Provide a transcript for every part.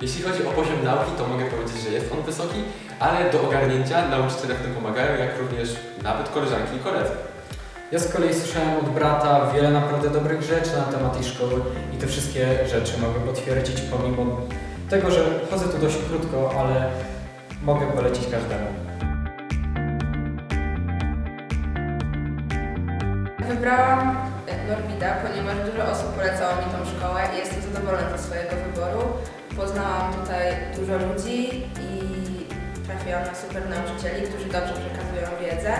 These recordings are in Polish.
Jeśli chodzi o poziom nauki, to mogę powiedzieć, że jest on wysoki, ale do ogarnięcia nauczyciele w tym pomagają, jak również nawet koleżanki i koledzy. Ja z kolei słyszałem od brata wiele naprawdę dobrych rzeczy na temat tej szkoły i te wszystkie rzeczy mogę potwierdzić pomimo tego, że chodzę tu dość krótko, ale mogę polecić każdemu. Wybrałam Norwida, ponieważ dużo osób polecało mi tą tutaj dużo ludzi i trafiłam na super nauczycieli, którzy dobrze przekazują wiedzę.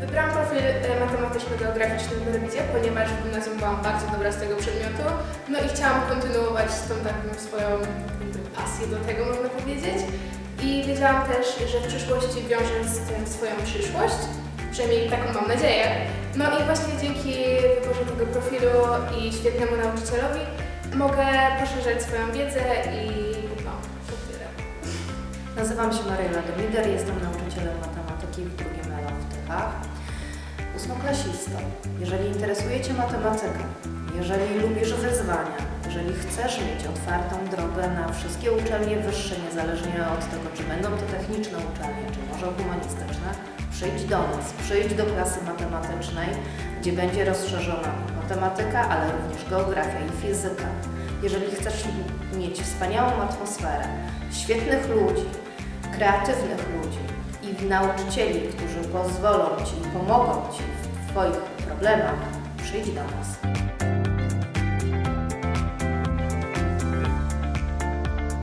Wybrałam profil e, matematyczno-geograficzny w Norwidzie, ponieważ w gimnazjum byłam bardzo dobra z tego przedmiotu. No i chciałam kontynuować tą taką swoją pasję do tego, można powiedzieć. I wiedziałam też, że w przyszłości wiąże z tym swoją przyszłość, przynajmniej taką mam nadzieję. No i właśnie dzięki wyborze tego profilu i świetnemu nauczycielowi mogę poszerzać swoją wiedzę i no, to tyle. Nazywam się Maryla Domider, jestem nauczycielem matematyki w drugim ELA w Tychach. Ósmoklasista. Jeżeli interesuje Cię matematyka, jeżeli lubisz wyzwania, jeżeli chcesz mieć otwartą drogę na wszystkie uczelnie wyższe, niezależnie od tego, czy będą to techniczne uczelnie, czy może humanistyczne, przyjdź do nas, przyjdź do klasy matematycznej, gdzie będzie rozszerzona matematyka, ale również geografia i fizyka. Jeżeli chcesz mieć wspaniałą atmosferę, świetnych ludzi, kreatywnych ludzi i nauczycieli, którzy pozwolą Ci i pomogą Ci w Twoich problemach, przyjdź do nas.